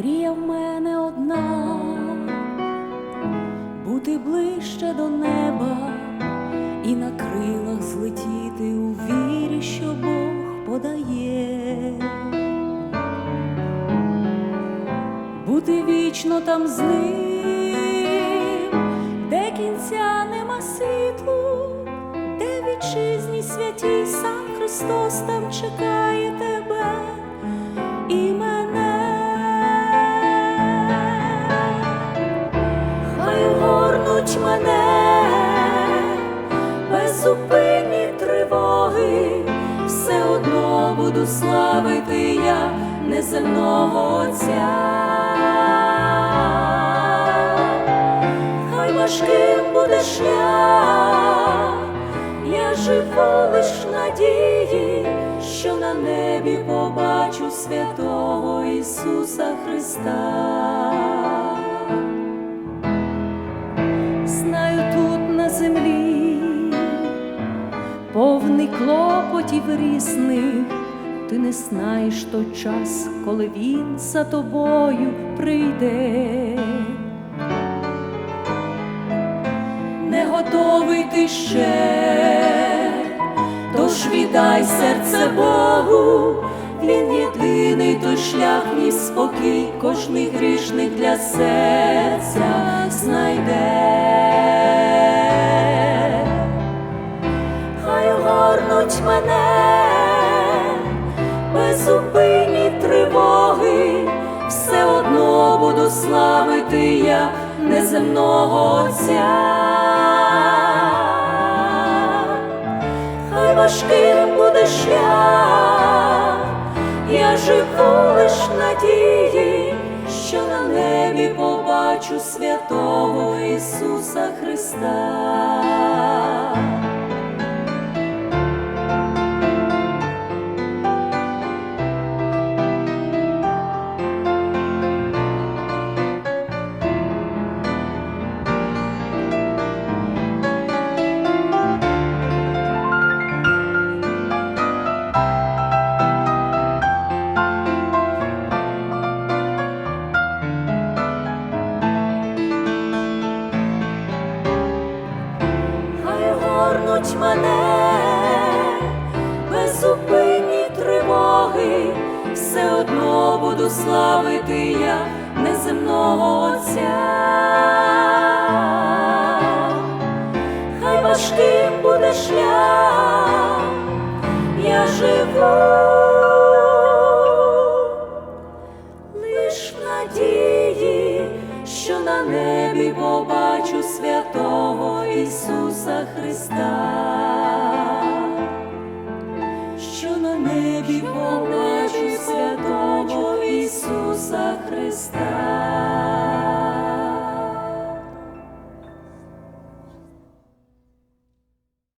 мрія в мене одна, бути ближче до неба і на крилах злетіти у вірі, що Бог подає, бути вічно там з ним, де кінця нема світлу, де вітчизні святій сам Христос там чекає тебе. І буду славити я неземного Отця. Хай важким буде шлях, я живу лиш надії, що на небі побачу святого Ісуса Христа. Знаю тут на землі, повний клопотів різних, ти не знаєш той час, коли він за тобою прийде. Не готовий ти ще, тож віддай серце Богу, він єдиний той шлях, мій спокій, кожний грішник для серця безупинні тривоги, все одно буду славити я неземного Отця. Хай важким буде шлях, я живу лиш надії, що на небі побачу святого Ісуса Христа. Горнуть мене безупинні тривоги, все одно буду славити я неземного Отця. Хай важким буде шлях, я живу лиш надії, що на небі побачу святого Ісуса Христа, що на небі побачу святого Ісуса Христа.